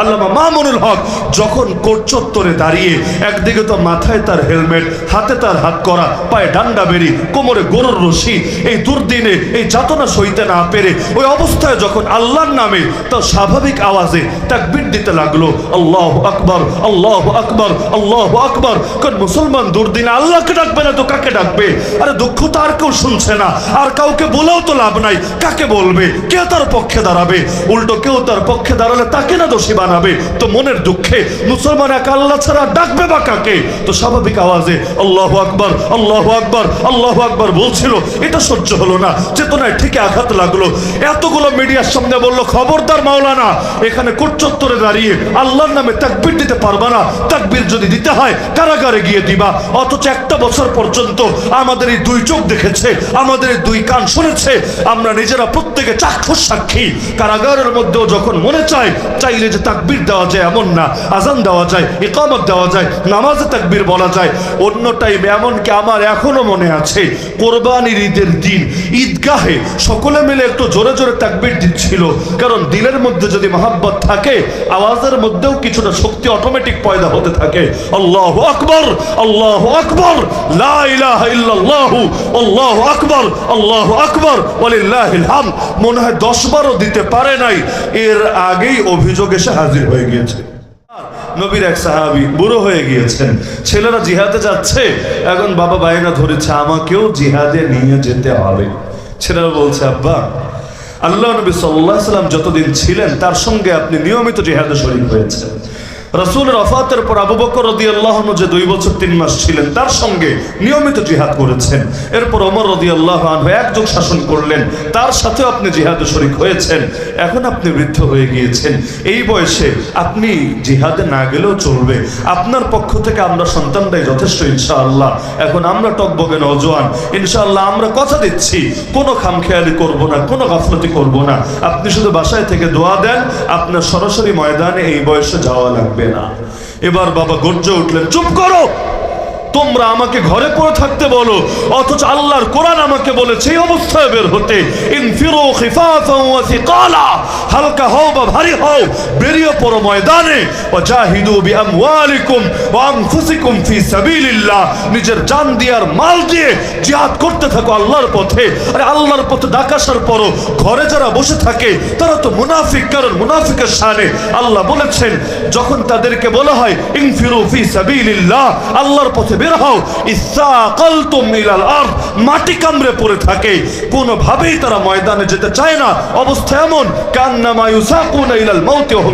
আল্লামা মামুনুল হক যখন চত্বরে দাঁড়িয়ে একদিকে তো মাথায় তার হেলমেট, হাতে তার হাত করা, পায়ে ডান্ডা বেরি, কোমরে রশি, এই দুর্দিনে, এই যাতনা সইতে না পেরে ওই অবস্থায় যখন আল্লাহর নামে তার স্বাভাবিক আওয়াজে দিতে লাগল, আল্লাহ আকবর আল্লাহ আকবর আল্লাহ আকবর, কারণ মুসলমান দুর্দিনে আল্লাহকে ডাকবে না তো কাকে ডাকবে? আরে দুঃখ তো আর কেউ শুনছে না, আর কাউকে বলেও তো লাভ নাই, কাকে বলবে? কে তার পক্ষে দাঁড়াবে? উল্টো কেউ তার পক্ষে দাঁড়ালে তাকে না দোষী বানাবে, তো মনের দুঃখে মুসলমান এক আল্লাহ ছাড়া ডাকবে বা কাকে? তো স্বাভাবিক আওয়াজে আল্লাহ আকবর আল্লাহ আকবর আল্লাহ আকবর বলছিল, এটা সহ্য হলো না, চেতনায় ঠিকই আঘাত লাগল। এতগুলো মিডিয়ার সামনে বলল, খবরদার মাওলানা, এখানে কোটচত্বরে দাঁড়িয়ে আল্লাহর নামে তাকবির দিতে পারবা না। তাকবির যদি দিতে হয়, কারাগারে গিয়ে দিবা। অথচ একটা বছর পর্যন্ত আমাদের এই দুই চোখ দেখেছে, আমাদের এই দুই কান শুনেছে। আমরা নিজেরা প্রত্যেকে চাক্ষুষ সাক্ষী। কারাগারের মধ্যেও যখন মনে চায়, চাইলে যে তাকবির দেওয়া যায় এমন না, আজান দেওয়া যায়, ইকামত দেওয়া যায়, নামাজে তাকবির বলা যায়। অন্য টাইমে এমনকি আমার এখনও মনে আছে, কোরবানির ঈদের দিন, ঈদগাহে সকলে মিলে একটু জোরে জোরে তাকবির দিচ্ছিল। কারণ দিলের মধ্যে যদি মহাব্বত থাকে, আওয়াজের মধ্যেও কিছুটা শক্তি অটোমেটিক পয়দা হতে থাকে। আল্লাহ আকবর আল্লাহ আকবর আল্লাহু আকবর, আল্লাহ আকবর মনে হয় দশ বারও দিতে পারে নাই। এর আগেই অভিযোগ এসে হাজির হয়ে গিয়েছে। নবীর এক সাহাবি বুড়ো হয়ে গিয়েছেন। ছেলেরা জিহাদে যাচ্ছে। এখন বাবা বাইনা ধরেছে, আমাকেও জিহাদে নিয়ে যেতে হবে। ছেলেরা বলছে, আব্বা, আল্লাহ নবী সাল্লাহ সাল্লাম যতদিন ছিলেন, তার সঙ্গে আপনি নিয়মিত জিহাদে শরীক হয়েছেন। রসুল রফাতের পর আবু বকর রদি আল্লাহ যে দুই বছর, তিন মাস ছিলেন, তার সঙ্গে নিয়মিত জিহাদ করেছেন। এরপর ওমর রদি আল্লাহ একযোগ শাসন করলেন, তার সাথেও আপনি জিহাদে শরিক হয়েছেন, এখন আপনি বৃদ্ধ হয়ে গিয়েছেন। এই বয়সে আপনি জিহাদে না গেলেও চলবে। আপনার পক্ষ থেকে আমরা সন্তানটাই যথেষ্ট, ইনশাআল্লাহ। এখন আমরা টকবগে নজওয়ান ইনশাআল্লাহ আমরা কথা দিচ্ছি, কোনো খামখেয়ালি করব না, কোনো গাফলতি করব না। আপনি শুধু বাসায় থেকে দোয়া দেন, আপনার সরাসরি ময়দানে এই বয়সে যাওয়া লাগবে। না। এবার বাবা গর্জে উঠলেন চুপ করো! তোমরা আমাকে ঘরে পড়ে থাকতে বলো, অথচ আল্লাহর কোরআন আমাকে বলেছে, এই অবস্থায় বের হতে। হালকা হও বা ভারী হও, বেরিয়ে পড়ো ময়দানে। নিজের জান দিয়ে মাল দিয়ে জিহাদ করতে থাকো আল্লাহর পথে। আরে আল্লাহর পথে ডাকাসার পরও ঘরে যারা বসে থাকে, তারা তো মুনাফিক, কারণ মুনাফিকের শানে আল্লাহ বলেছেন, যখন তাদেরকে বলা হয় ইনফিরু ফি সাবিলিল্লাহ, আল্লাহর পথে বের হও। ইসাকালতুম ইলাল আরদ, মাটি কামড়ে পড়ে থাকে। কোনোভাবেই তারা ময়দানে যেতে চায় না। অবস্থা এমন, কান্নামা ইউসাকুনা ইলাল মাউতি ওয়া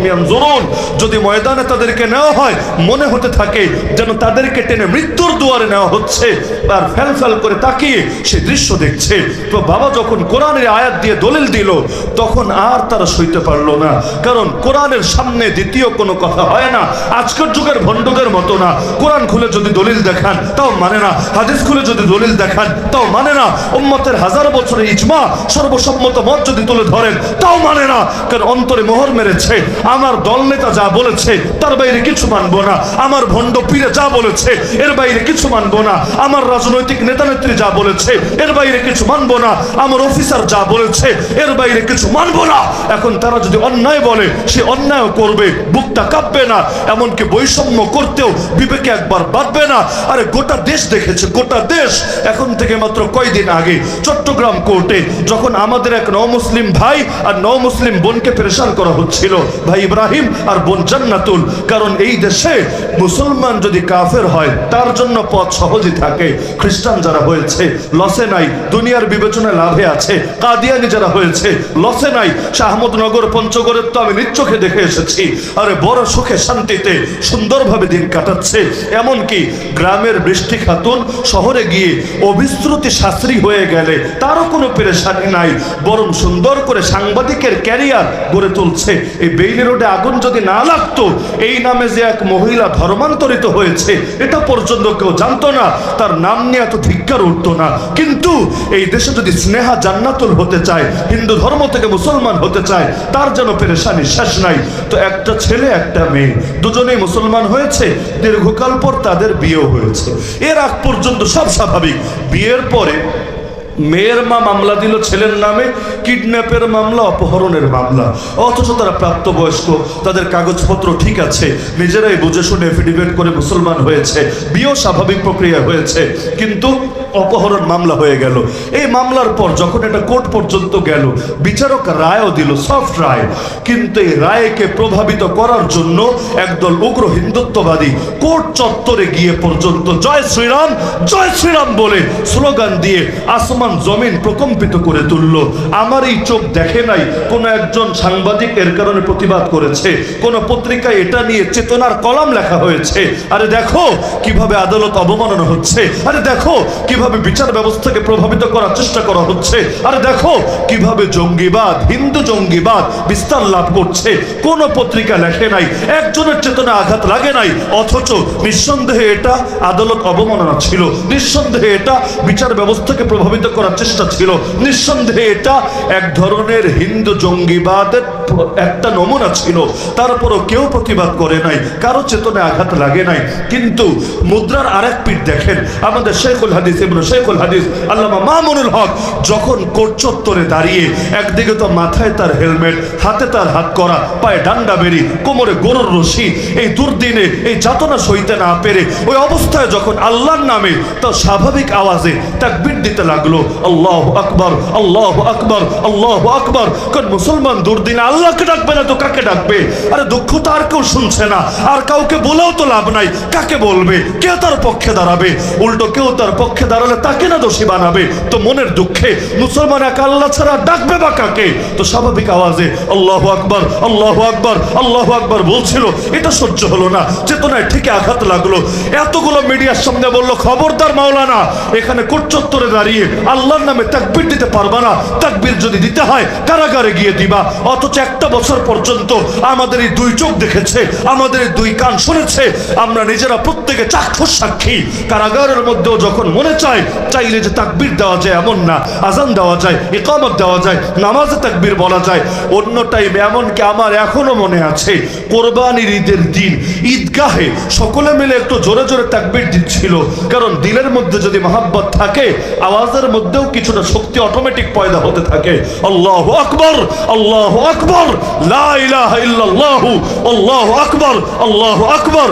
যদি ময়দানে তাদেরকে নেওয়া হয়, মনে হতে থাকে যেন তাদেরকে টেনে মৃত্যুর দুয়ারে নেওয়া হচ্ছে। আর ফেল ফেল করে তাকিয়ে সে দৃশ্য দেখছে। তো বাবা যখন কোরআনের আয়াত দিয়ে দলিল দিল, তখন আর তারা সইতে পারল না। কারণ কোরআনের সামনে দ্বিতীয় কোনো কথা হয় না। আজকের যুগের ভণ্ডদের মতো না। কোরআন খুলে যদি দলিল দেখান, তাও মানে না। হাদিস খুলে যদি দলিল দেখান, তাও মানে না। উম্মতের হাজার বছরের ইজমা, সর্বসম্মত মত যদি তুলে ধরেন, তাও মানে না। কারণ অন্তরে মোহর মেরেছে, আমার দল নেতা যা বলেছে, তার বাইরে কিছু মানবো না। আমার ভণ্ড পীরে যা বলেছে, এর বাইরে কিছু মানবো না। আমার রাজনৈতিক নেতা নেত্রী যা বলেছে, এর বাইরে কিছু মানবো না। আমার অফিসার যা বলেছে, এর বাইরে কিছু মানবো না। এখন তারা যদি অন্যায় বলে, সে অন্যায় করবে, বুকটা কাঁপবে না। এমনকি বৈষম্য করতেও বিবেকে একবার বাঁধবে না। আরে গোটা দেশ দেখেছে, গোটা দেশ এখন থেকে মাত্র কয়দিন আগে চট্টগ্রাম কোর্টে যখন আমাদের এক নও মুসলিম ভাই আর নও মুসলিম বোনকে পরেশান করা হচ্ছিল, ভাই ইব্রাহিম আর বোন জান্নাতুল, কারণ এই দেশে মুসলমান যদি কাফের হয়, তার জন্য পথ সহজই থাকে। খ্রিস্টান যারা হয়েছে, লসে নাই, দুনিয়ার বিবেচনায় লাভে আছে, কাদিয়ানি যারা হয়েছে, লসে নাই শাহমদনগর পঞ্চগড়ের তো আমি নিজ চোখে দেখে এসেছি। আরে বড় সুখে শান্তিতে সুন্দরভাবে দিন কাটাচ্ছে, এমনকি গ্রামের বৃষ্টি খাতুন শহরে গিয়ে অবিশ্রুতি শাস্ত্রী হয়ে গেলে তারও কোনো পেরেশানি নাই। বরং সুন্দর করে সাংবাদিকের ক্যারিয়ার গড়ে তুলছে। এই বেইলি রোডে আগুন যদি না লাগতো, এই নামে যে এক মহিলা ধর্মান্তরিত হয়েছে, এটা পর্যন্ত কেউ জানতো না। তার নাম নিয়ে এত ধিক্কার উঠতো না। কিন্তু এই দেশে যদি স্নেহা জান্নাতুল হতে চায়, হিন্দু ধর্ম থেকে মুসলমান হতে চায়, তার যেন পেরেশানি শেষ নাই। তো একটা ছেলে, একটা মেয়ে, দুজনেই মুসলমান হয়েছে। দীর্ঘকাল পর তাদের বিয়ে হয়েছে। এর আগ পর্যন্ত সব স্বাভাবিক। বিয়ের পরে মেয়ের মা মামলা দিল ছেলের নামে, কিডন্যাপের মামলা, অপহরণের মামলা। অথচ তারা প্রাপ্তবয়স্ক, তাদের কাগজপত্র ঠিক আছে, নিজেরাই বুঝে শুনে এফিডেভিট করে মুসলমান হয়েছে। বিয়েও স্বাভাবিক প্রক্রিয়া হয়েছে। কিন্তু অপহরণ মামলা হয়ে গেল। এই মামলার পর যখন এটা কোর্ট পর্যন্ত গেল, বিচারক রায়ও দিল, সফট রায়। কিন্তু এই রায়কে প্রভাবিত করার জন্য একদল উগ্র হিন্দুত্ববাদী কোর্ট চত্বরে গিয়ে পর্যন্ত জয় শ্রীরাম জয় শ্রীরাম বলে স্লোগান দিয়ে আসমান জমিন প্রকম্পিত করে তুলল। আমার এই চোখ দেখে নাই, কোন একজন সাংবাদিক এর কারণে প্রতিবাদ করেছে। কোন পত্রিকায় এটা নিয়ে চেতনার কলাম লেখা হয়েছে। আরে দেখো কীভাবে আদালত অবমাননা হচ্ছে। আরে দেখো কীভাবে বিচার ব্যবস্থাকে প্রভাবিত করার চেষ্টা করা হচ্ছে? আরে দেখো, কীভাবে জঙ্গিবাদ, হিন্দু জঙ্গিবাদ বিস্তার লাভ করছে। কোন পত্রিকা লেখে নাই, একজনের চেতনা আঘাত লাগে নাই, অথচ নিঃসন্দেহে এটা আদালত অবমাননা ছিল। নিঃসন্দেহে এটা বিচার ব্যবস্থাকে প্রভাবিত করার চেষ্টা ছিল। নিঃসন্দেহে এটা এক ধরনের হিন্দু জঙ্গিবাদের একটা নমুনা ছিল। তারপরও কেউ প্রতিবাদ করে নাই, কারও চেতনায় আঘাত লাগে নাই। কিন্তু মুদ্রার আরেক পিঠ দেখেন। আমাদের শেখুল হাদিস ইবনু শেখুল হাদিস, আল্লামা মামুনুল হক যখন দাঁড়িয়ে একদিকে তো মাথায় তার হেলমেট, হাতে তার হাত করা, পায়ে ডান্ডা বেরি, কোমরে রশি, এই দুর্দিনে, এই যাতনা সইতে না পেরে ওই অবস্থায় যখন আল্লাহর নামে তার স্বাভাবিক আওয়াজে দিতে লাগল, আল্লাহ আকবর আল্লাহ আকবর আল্লাহ আকবর, কারণ মুসলমান দুর্দিনে আল্লাহকে ডাকবে না তো কাকে ডাকবে? আরে দুঃখ তো আর কেউ শুনছে না, আর কাউকে বলেও তো লাভ নাই, কাকে বলবে? কে তার পক্ষে দাঁড়াবে? উল্টো কেউ তার পক্ষে দাঁড়ালে তাকে না দোষী বানাবে? তো মনের দুঃখে মুসলমান এক আল্লাহ ছাড়া ডাকবে বা কাকে? তো স্বাভাবিক আওয়াজে আল্লাহ আকবর আল্লাহ আকবর আল্লাহ আকবর বলছিল, এটা সহ্য হলো না। চেতনায় ঠিকই আঘাত লাগল। এতগুলো মিডিয়ার সামনে বলল, খবরদার মাওলানা, এখানে কোটচত্বরে দাঁড়িয়ে আল্লাহর নামে তাকবির দিতে পারবা না। তাকবির যদি দিতে হয়, কারাগারে গিয়ে দিবা। অথচ একটা বছর পর্যন্ত আমাদের এই দুই চোখ দেখেছে, আমাদের দুই কান শুনেছে। আমরা নিজেরা প্রত্যেকে চাক্ষুষ সাক্ষী। কারাগারের মধ্যেও যখন মনে চায় চাইলে যে তাকবির দেওয়া যায় এমন না আজান দেওয়া যায়, ইকামত দেওয়া যায়, নামাজে তাকবির বলা যায়, অন্য টাইমে এমনকি আমার এখনও মনে আছে, কোরবানির ঈদের দিন, ঈদগাহে সকলে মিলে একটু জোরে জোরে তাকবির দিচ্ছিল, কারণ দিলের মধ্যে যদি মহাব্বত থাকে, আওয়াজের মধ্যেও কিছুটা শক্তি অটোমেটিক পয়দা হতে থাকে। আল্লাহ আকবর আল্লাহ আকবর ইল্লাল্লাহু আকবর, আল্লাহু আকবর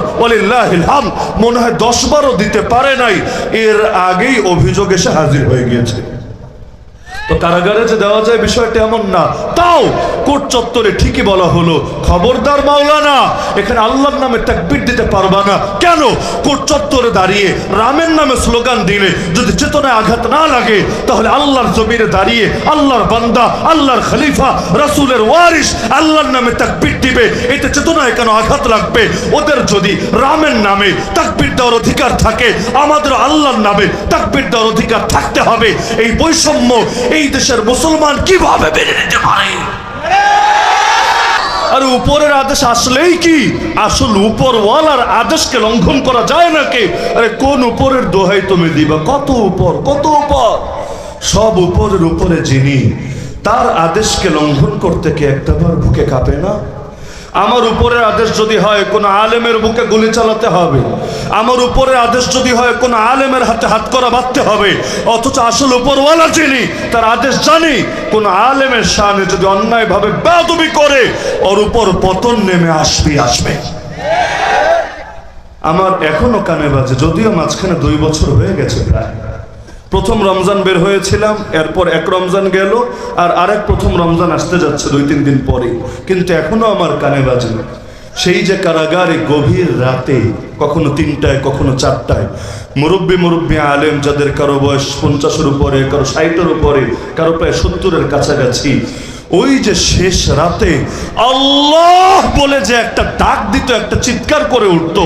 মনে হয় দশ বারও দিতে পারে নাই। এর আগেই অভিযোগ এসে হাজির হয়ে গিয়েছে। তো চত্বরে ঠিকই বলা হলো, খবরদার মাওলানা, এখানে আল্লাহর নামে তাকবির দিতে পারবা না। কেন? কোর্ট চত্বরে দাঁড়িয়ে রামের নামে স্লোগান দিলে যদি চেতনায় আঘাত না লাগে, তাহলে আল্লাহর জমিনে দাঁড়িয়ে আল্লাহর বান্দা, আল্লাহর খলিফা, রাসূলের ওয়ারিস আল্লাহর নামে তাকবির দিবে। এতে চেতনায় কেন আঘাত লাগবে? ওদের যদি রামের নামে তাকবির দেওয়ার অধিকার থাকে আমাদের আল্লাহর নামে তাকবির দেওয়ার অধিকার থাকতে হবে। এই বৈষম্য এই দেশের মুসলমান কীভাবে বেড়ে নিতে পারে? আর উপরের আদেশ আসলেই কি? আসল উপরওয়ালার আদেশকে লঙ্ঘন করা যায় নাকি? আরে কোন উপরের দোহাই তুমি দিবা? কত উপর? কত উপর? সব উপরের উপরে যিনি, তার আদেশকে লঙ্ঘন করতে কি একটাবার বুকে কাঁপে না? আমার উপরের আদেশ যদি হয়, কোনো আলেমের বুকে গুলি চালাতে হবে। আমার উপরের আদেশ যদি হয়, কোনো আলেমের হাতে হাত করা বাঁধতে হবে। অথচ আসল উপরওয়ালা চিনি তার আদেশ জানি, কোন আলেমের সামনে যদি অন্যায়ভাবে বেদবি করে, ওর উপর পতন নেমে আসবে আসবে। আমার এখনও কানে বাজে, যদিও মাঝখানে দুই বছর হয়ে গেছে প্রায়। প্রথম রমজান বের হয়েছিলাম, এরপর এক রমজান গেল, আর আরেক প্রথম রমজান আসতে যাচ্ছে দুই, তিন দিন পরে কিন্তু এখনও আমার কানে বাজে সেই যে কারাগারে গভীর রাতে, কখনো তিনটায়, কখনো চারটায়, মুরব্বী মুরব্বী আলেম যাদের কারও বয়স পঞ্চাশের উপরে, কারও ষাটের উপরে, কারও প্রায় সত্তরের কাছাকাছি ওই যে শেষ রাতে আল্লাহ বলে যে একটা ডাক দিত, একটা চিৎকার করে উঠতো।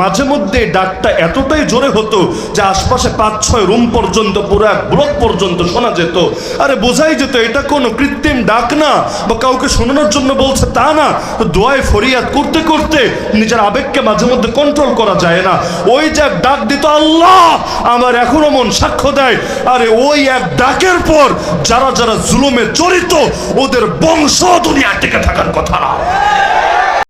মাঝে মধ্যে ডাকটা এতটাই জোরে হতো যে আশপাশে পাঁচ, ছয় রুম পর্যন্ত, পুরো এক ব্লক পর্যন্ত শোনা যেত। আরে বোঝাই যেত, এটা কোনো কৃত্রিম ডাক না বা কাউকে শোনানোর জন্য বলছে তা না। তো দোয়ায় ফরিয়াদ করতে করতে নিজের আবেগকে মাঝে মধ্যে কন্ট্রোল করা যায় না। ওই যে এক ডাক দিত, আল্লাহ আমার এখনও মন সাক্ষ্য দেয়। আরে ওই এক ডাকের পর যারা যারা জুলুমে জড়িত ওদের বংশ দুনিয়া টিকে থাকার কথা না।